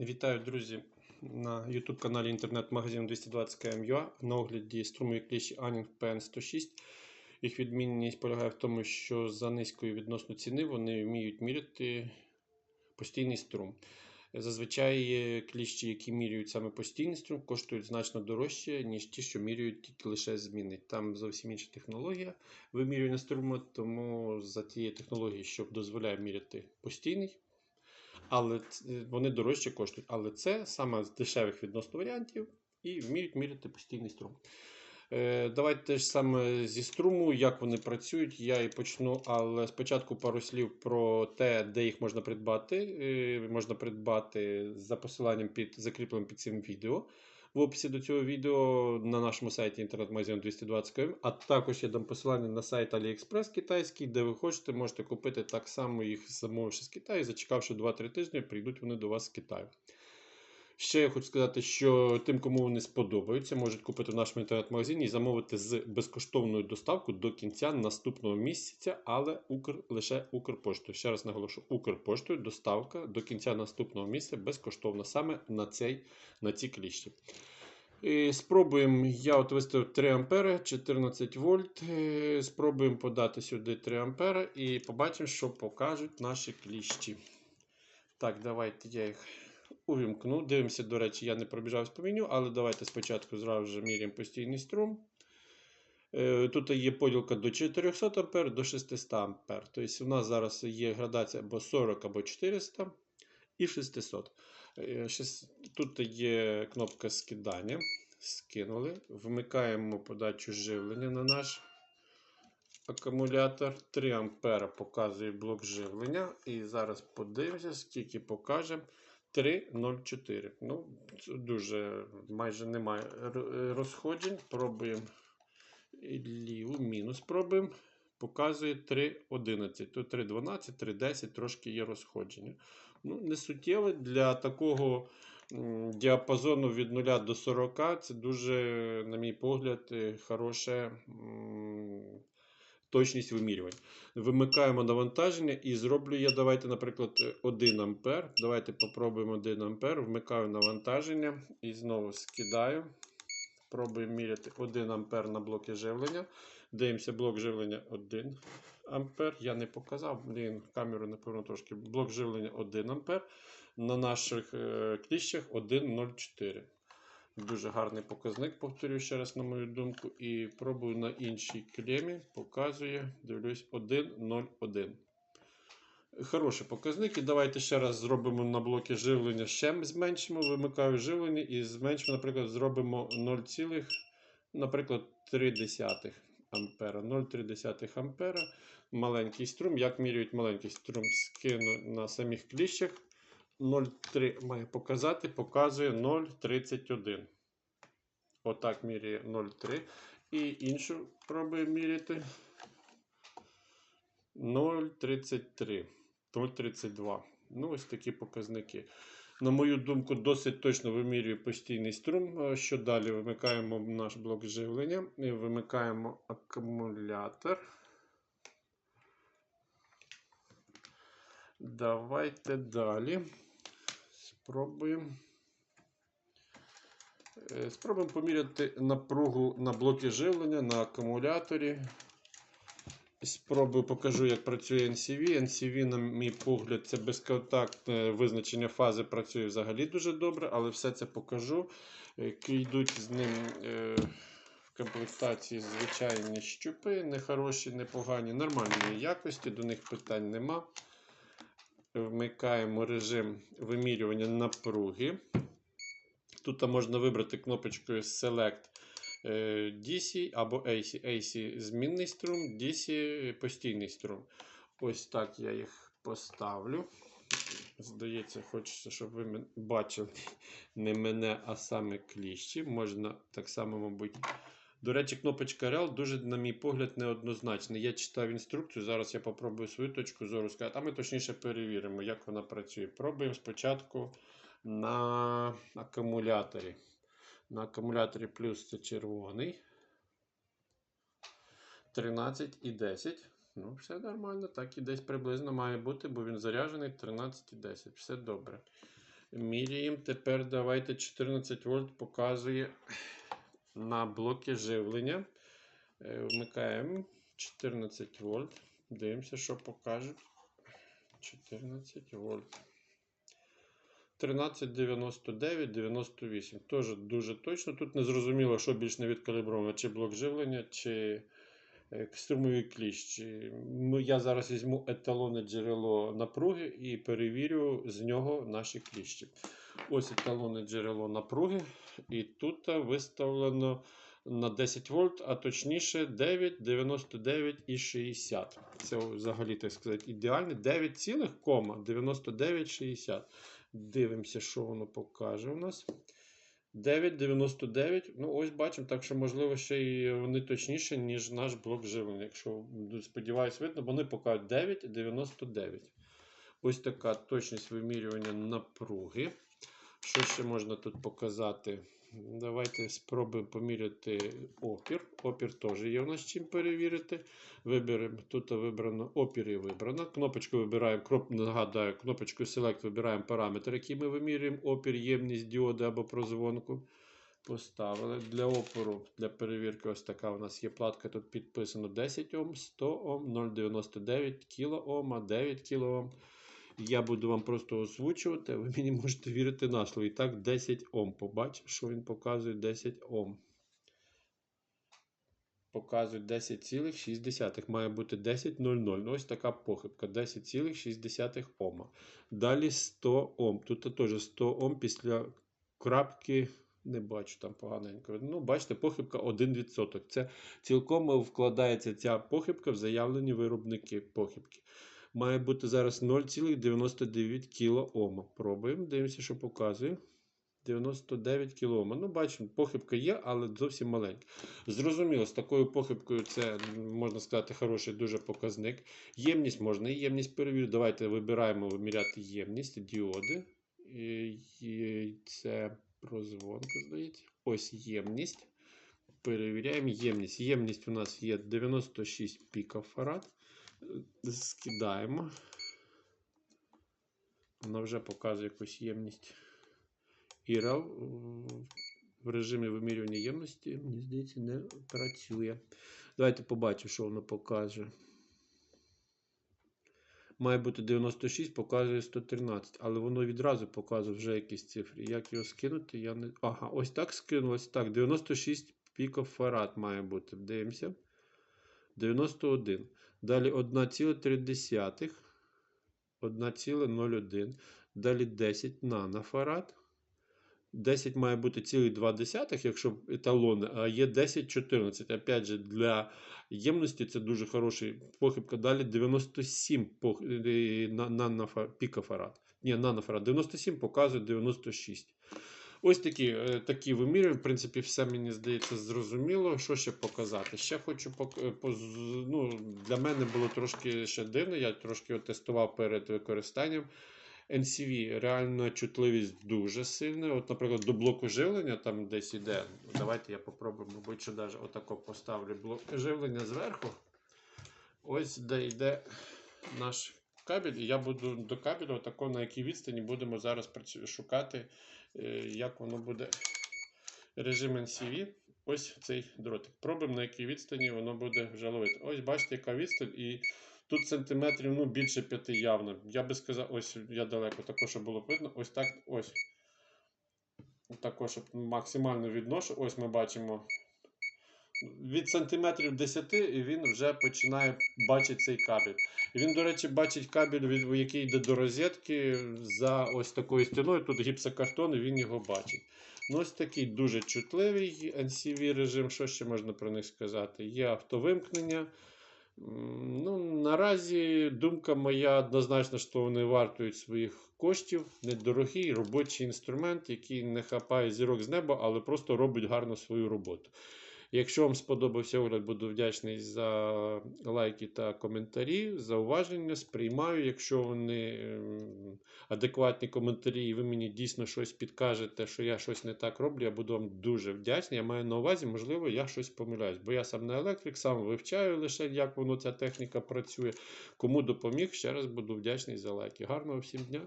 Вітаю, друзі, на YouTube каналі інтернет-магазину 220 km.ua на огляді струмові кліщі Anning PN106. Їх відмінність полягає в тому, що за низькою відносно ціни вони вміють міряти постійний струм. Зазвичай кліщі, які міряють саме постійний струм, коштують значно дорожче, ніж ті, що міряють тільки лише зміни. Там зовсім інша технологія вимірювання струму, тому за тією технологією, що дозволяє міряти постійний але ц- вони дорожче коштують. Але це саме з дешевих відносно варіантів і вміють міряти постійний струм. Е, Давайте ж саме зі струму, як вони працюють, я і почну. Але спочатку пару слів про те, де їх можна придбати. Е, Можна придбати за посиланням під закріпленим під цим відео. В описі до цього відео на нашому сайті інтернет-магазин 220 км, а також я дам посилання на сайт AliExpress китайський, де ви хочете, можете купити так само їх замовивши з Китаю, зачекавши 2-3 тижні, прийдуть вони до вас з Китаю. Ще я хочу сказати, що тим, кому вони сподобаються, можуть купити в нашому інтернет-магазині і замовити з безкоштовною доставкою до кінця наступного місяця, але Укр, лише Укрпоштою. Ще раз наголошу, Укрпоштою доставка до кінця наступного місяця безкоштовна саме на, цей, на ці кліщі. І спробуємо, я от виставив 3 ампери, 14 вольт. Е, Спробуємо подати сюди 3 ампери і побачимо, що покажуть наші кліщі. Так, давайте я їх увімкну. Дивимося, до речі, я не пробіжався по меню, але давайте спочатку зразу міряємо постійний струм. Е, Тут є поділка до 400 А до 600 А. Тобто у нас зараз є градація або 40 або 400 і 600. Е, Тут є кнопка скидання. Скинули. Вмикаємо подачу живлення на наш акумулятор. 3 ампера показує блок живлення. І зараз подивимося, скільки покаже. 3,04. Ну, дуже майже немає розходжень. Пробуємо ліву мінус. Пробуємо. Показує 3,11. Тут 3,12, 3,10, трошки є розходження. Ну, не суттєве для такого діапазону від 0 до 40. Це дуже, на мій погляд, е, хороша м, точність вимірювань. Вимикаємо навантаження і зроблю я, давайте, наприклад, 1 ампер. Давайте попробуємо 1 ампер. Вмикаю навантаження і знову скидаю. Пробуємо міряти 1 ампер на блоки живлення. Дивимося, блок живлення 1 ампер. Я не показав, блін, камеру, напевно, трошки. Блок живлення 1 ампер. На наших е, кліщах 1,04. Дуже гарний показник, повторюю ще раз, на мою думку. І пробую на іншій клемі. Показує, дивлюсь, 1,01. Хороший показник. І давайте ще раз зробимо на блоки живлення. Ще зменшимо, вимикаю живлення і зменшимо, наприклад, зробимо 0, наприклад, 0,3 ампера. 0,3 ампера. Маленький струм. Як міряють маленький струм? Скину на самих кліщах. 0,3 має показати, показує 0,31. Отак міряє 0,3. І іншу пробує міряти 0,33. 0,32. Ну, ось такі показники. На мою думку, досить точно вимірює постійний струм. Е, Що далі? Вимикаємо наш блок живлення і вимикаємо акумулятор. Давайте далі. Спробуємо. Е, Спробуємо поміряти напругу на блокі живлення на акумуляторі. Спробую покажу, як працює NCV. NCV, на мій погляд, це безконтактне визначення фази працює взагалі дуже добре, але все це покажу. Е, Йдуть з ним е, в комплектації звичайні щупи, нехороші, непогані, нормальної якості, до них питань нема. Вмикаємо режим вимірювання напруги. Тут можна вибрати кнопочкою Select е, DC або AC. AC змінний струм, DC постійний струм. Ось так я їх поставлю. Здається, хочеться, щоб ви бачили не мене, а саме кліщі. Можна так само, мабуть. До речі, кнопочка REL дуже, на мій погляд, неоднозначна. Я читав інструкцію, зараз я попробую свою точку зору сказати, а ми точніше перевіримо, як вона працює. Пробуємо спочатку на акумуляторі. На акумуляторі плюс це червоний. 13 і 10. Ну, все нормально, так і десь приблизно має бути, бо він заряджений 13 і 10. Все добре. Міряємо. Тепер давайте 14 вольт показує на блоки живлення. Е, Вмикаємо 14 вольт. Дивимося, що покаже. 14 вольт. 1399, 98. Теж дуже точно. Тут не зрозуміло, що більш не відкалібровано, чи блок живлення, чи е, струмовий кліщ. Чи- Ну, я зараз візьму еталонне джерело напруги і перевірю з нього наші кліщі. Ось еталонне джерело напруги. І тут виставлено на 10 вольт, а точніше 9, 99 і 60. Це взагалі, так сказати, ідеальне. 9,9960. Дивимося, що воно покаже у нас. 9,99. Ну, ось бачимо, так що, можливо, ще й вони точніші, ніж наш блок живлення. Якщо, сподіваюсь, видно, бо вони покажуть 9,99. Ось така точність вимірювання напруги. Що ще можна тут показати? Давайте спробуємо поміряти опір. Опір теж є у нас чим перевірити. Виберемо, тут вибрано опір і вибрано. Кнопочку вибираємо, нагадаю, кнопочкою Select вибираємо параметр, який ми вимірюємо. Опір, ємність діоди або прозвонку. Поставили. Для опору, для перевірки, ось така у нас є платка. Тут підписано 10 Ом, 100 Ом, 0,99 кОм, 9 кОм. Я буду вам просто озвучувати, ви мені можете вірити на слово. І так, 10 Ом. Побачив, що він показує 10 Ом. Показує 10,6. Має бути 10,00. Ну, ось така похибка. 10,6 Ома. Далі 100 Ом. Тут теж 100 Ом після крапки. Не бачу там поганенько. Ну, бачите, похибка 1%. Це цілком вкладається ця похибка в заявлені виробники похибки. Має бути зараз 0,99 кОм. Пробуємо, дивимося, що показує. 99 кОм. Ну, бачимо, похибка є, але зовсім маленька. Зрозуміло, з такою похибкою це, можна сказати, хороший дуже показник. Ємність можна і ємність перевірити. Давайте вибираємо виміряти ємність, діоди. Це прозвонка, здається. Ось ємність. Перевіряємо ємність. Ємність у нас є 96 пікофарад. Скидаємо. Вона вже показує якусь ємність. Іра в режимі вимірювання ємності, мені здається, не працює. Давайте побачимо, що воно покаже. Має бути 96, показує 113, але воно відразу показує вже якісь цифри. Як його скинути, я не. Ага, ось так скинулось. Так, 96 пікофарад має бути. Дивимося. 91. Далі 1,3. 1,01. Далі 10 нанофарад. 10 має бути цілих 2 десятих, якщо еталони, а є 10-14. Опять же, для ємності це дуже хороший похибка. Далі 97 пох... е, на- нанофа- пікофарад. Ні, нанофарад. 97 показує 96. Ось такі, е, такі виміри. В принципі, все мені здається зрозуміло. Що ще показати? Ще хочу пок... е, ну, Для мене було трошки ще дивно. Я трошки тестував перед використанням. NCV реально чутливість дуже сильна. От, наприклад, до блоку живлення там десь іде. Давайте я попробую, мабуть, що навіть отако поставлю блок живлення зверху. Ось де йде наш кабель. І я буду до кабелю, отако на якій відстані будемо зараз шукати, е, як воно буде режим NCV. Ось цей дротик. Пробуємо, на якій відстані воно буде вже ловити. Ось бачите, яка відстань. І тут сантиметрів ну, більше п'яти явно. Я би сказав, ось я далеко, також щоб було видно. Ось так ось. Також максимально відношу. Ось ми бачимо. Від сантиметрів 10 і він вже починає бачити цей кабель. І він, до речі, бачить кабель, від, який йде до розетки за ось такою стіною. Тут гіпсокартон, і він його бачить. Ну, ось такий дуже чутливий NCV режим. Що ще можна про них сказати? Є автовимкнення. Ну, наразі думка моя однозначно, що вони вартують своїх коштів. Недорогий робочий інструмент, який не хапає зірок з неба, але просто робить гарно свою роботу. Якщо вам сподобався огляд, буду вдячний за лайки та коментарі, зауваження. Сприймаю, якщо вони ем, адекватні коментарі, і ви мені дійсно щось підкажете, що я щось не так роблю, я буду вам дуже вдячний. Я маю на увазі, можливо, я щось помиляюсь, бо я сам не електрик, сам вивчаю лише, як воно ця техніка працює. Кому допоміг, ще раз буду вдячний за лайки. Гарного всім дня!